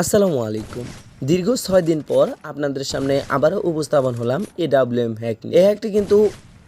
আসসালামু আলাইকুম। দীর্ঘ ছয় দিন পর আপনাদের সামনে আবারও উপস্থাপন হলাম এ ডাব্লিউ এম হ্যাক এই হ্যাকটি কিন্তু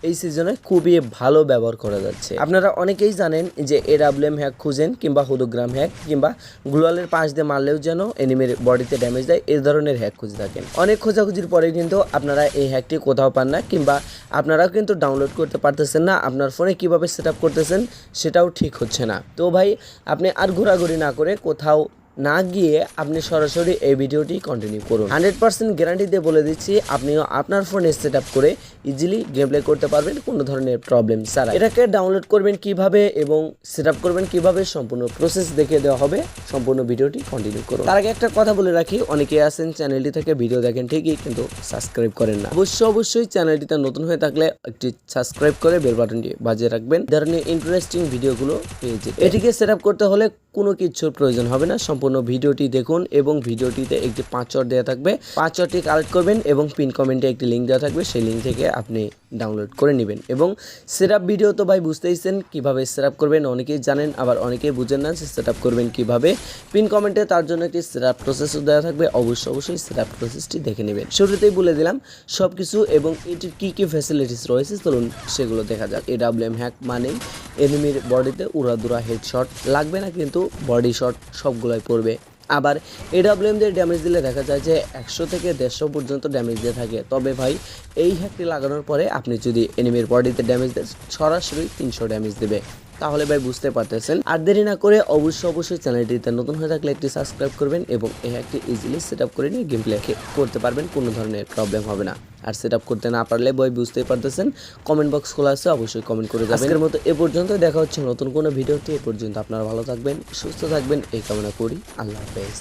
এই সিজনে খুবই ভালো ব্যবহার করা যাচ্ছে। আপনারা অনেকেই জানেন যে এ ডাব্লিউ এম হ্যাক খুঁজেন কিংবা হলোগ্রাম হ্যাক কিংবা গ্লোয়ালের পাশ দিয়ে মারলেও যেন এনিমের বডিতে ড্যামেজ দেয়, এই ধরনের হ্যাক খুঁজে থাকেন। অনেক খোঁজাখুঁজির পরে কিন্তু আপনারা এই হ্যাকটি কোথাও পান না কিংবা আপনারাও কিন্তু ডাউনলোড করতে পারতেছেন না, আপনার ফোনে কীভাবে সেট করতেছেন সেটাও ঠিক হচ্ছে না। তো ভাই, আপনি আর ঘোরাঘুরি না করে কোথাও না গিয়ে আপনি সরাসরি এই ভিডিওটি কন্টিনিউ করুন। হান্ড্রেড পার্সেন্ট গ্যারান্টি দিয়ে বলে দিচ্ছি, আপনিও আপনার ফোনে সেট আপ করে ইজিলি গেম প্লে করতে পারবেন কোনো ধরনের প্রবলেম ছাড়া এটাকে ডাউনলোড করবেন কীভাবে এবং সেট আপ করবেন কীভাবে সম্পূর্ণ প্রসেস দেখে দেওয়া হবে, সম্পূর্ণ ভিডিওটি কন্টিনিউ করুন। তার আগে একটা কথা বলে রাখি অনেকে আছেন চ্যানেলটি থেকে ভিডিও দেখেন ঠিকই, কিন্তু সাবস্ক্রাইব করেন না। অবশ্যই অবশ্যই চ্যানেলটিতে নতুন হয়ে থাকলে একটি সাবস্ক্রাইব করে বেল বাটনটি বাজিয়ে রাখবেন। ধরনের ইন্টারেস্টিং ভিডিওগুলো পেয়ে যেতে। এটিকে সেট আপ করতে হলে কোনো কিছুর প্রয়োজন হবে না। সম্পূর্ণ ভিডিওটি দেখুন এবং ভিডিওটিতে একটি পাঁচর দেওয়া থাকবে। পাঁচরটি কালেক্ট করবেন এবং পিন কমেন্টে একটি লিঙ্ক দেওয়া থাকবে। সেই লিঙ্ক থেকে আপনি ডাউনলোড করে নেবেন এবং সেট ভিডিও তো ভাই বুঝতেইছেন কীভাবে সেট করবেন। অনেকেই জানেন, আবার অনেকেই বুঝেন না যে সেট করবেন কীভাবে। পিন কমেন্টে তার জন্য একটি সেট আপ প্রসেসও দেওয়া থাকবে। অবশ্যই অবশ্যই সেট আপ প্রসেসটি দেখে নেবেন। শুরুতেই বলে দিলাম সব কিছু এবং এটির কী কী ফ্যাসিলিটিস রয়েছে, চলুন সেগুলো দেখা যাক। এ ডাব্লিউ হ্যাক মানেই এনিমির বডিতে উড়াদুরা হেডশট লাগবে না কিন্তু বডি শট সবগুলোই পড়বে। আবার এডাব্লিউএম দিয়ে ড্যামেজ দিলে দেখা যায় যে একশো থেকে দেড়শো পর্যন্ত ড্যামেজ দিয়ে থাকে। তবে ভাই, এই হ্যাকটি লাগানোর পরে আপনি যদি এনিমির বডিতে ড্যামেজ দেন, সরাসরি তিনশো ড্যামেজ দেবে। তাহলে ভাই বুঝতে পারতেছেন। আর দেরি না করে অবশ্যই অবশ্যই চ্যানেলটিতে নতুন হয়ে থাকলে একটি সাবস্ক্রাইব করবেন এবং এই হ্যাকটি ইজিলি সেট করে নিয়ে গেম প্লে করতে পারবেন, কোনো ধরনের প্রবলেম হবে না। আর সেট করতে না পারলে বই বুঝতেই পারতেছেন কমেন্ট বক্স খোলা আছে, অবশ্যই কমেন্ট করে যাবেন। এর মতো এ পর্যন্ত দেখা হচ্ছে নতুন কোনো ভিডিওতে, এ পর্যন্ত আপনারা ভালো থাকবেন, সুস্থ থাকবেন, এই কামনা করি, আল্লাহ হাফেজ।